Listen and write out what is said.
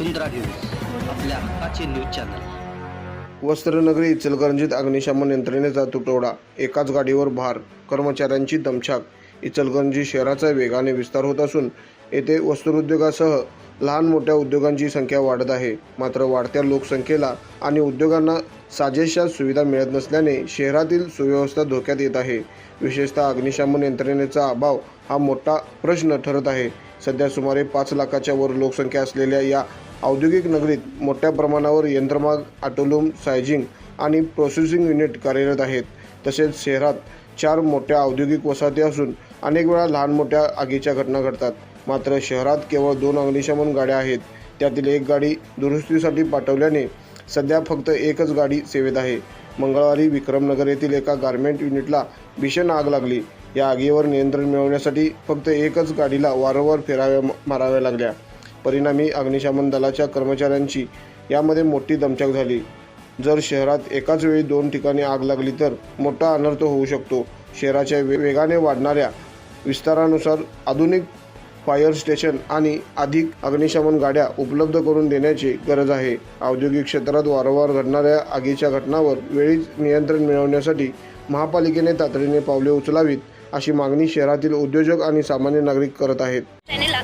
वसुंधरा news आपल्या हक्काचे news channel. वस्त्रनगरी इचलकरंजीत अग्निशमन यंत्रणेचा तुटवडा. एकाच गाडीवर भार. कर्मचाऱ्यांची दमछाक. इचलकरंजी शहराचा वेगाने विस्तार होत असून येथे वस्त्रोद्योगासह लहान मोठ्या उद्योगांची संख्या वाढत आहे. मात्र वाढत्या लोकसंख्येला आणि उद्योगांना साजेशा सुविधा मिळत नसल्याने शहरातील सुव्यवस्था धोक्यात येत आहे. विशेषतः अग्निशमन यंत्रणेचा अभाव हा मोठा प्रश्न ठरत आहे. सध्या सुमारे पाच लाखाच्या वर लोकसंख्या असलेल्या या औद्योगिक नगरीत मोठ्या प्रमाणावर यंत्रमाग ऑटोलूम सायझिंग आणि प्रोसेसिंग युनिट कार्यरत आहेत. तसेच शहरात चार मोठ्या औद्योगिक वसाहती असून अनेक वेळा लहान मोठ्या आगीच्या घटना घडतात. मात्र शहरात केवळ दोन अग्निशमन गाड्या आहेत. त्यातील एक गाडी दुरुस्तीसाठी पाठवल्याने सध्या फक्त एकच गाडी सेवेत आहे. मंगळवारी विक्रमनगर येथील एका गारमेंट युनिटला भीषण आग लागली. या आगीवर नियंत्रण मिळवण्यासाठी फक्त एकच गाडीला वारंवार फिराव्या माराव्या लागल्या. परिणामी अग्निशमन दलाच्या कर्मचाऱ्यांची यामध्ये मोठी दमछाक झाली. जर शहरात एकाच वेळी दोन ठिकाणी आग लागली तर मोठा अनर्थ होऊ शकतो. शहराच्या वे- वेगाने वाढणाऱ्या विस्तारानुसार आधुनिक फायर स्टेशन आणि अधिक अग्निशमन गाड्या उपलब्ध करून देण्याची गरज आहे. औद्योगिक क्षेत्रात वारंवार घडणाऱ्या आगीच्या घटनांवर वेळीच नियंत्रण मिळवण्यासाठी महापालिकेने तातडीने पावले उचलावीत अशी मागणी शहरातील उद्योजक आणि सामान्य नागरिक करत आहेत.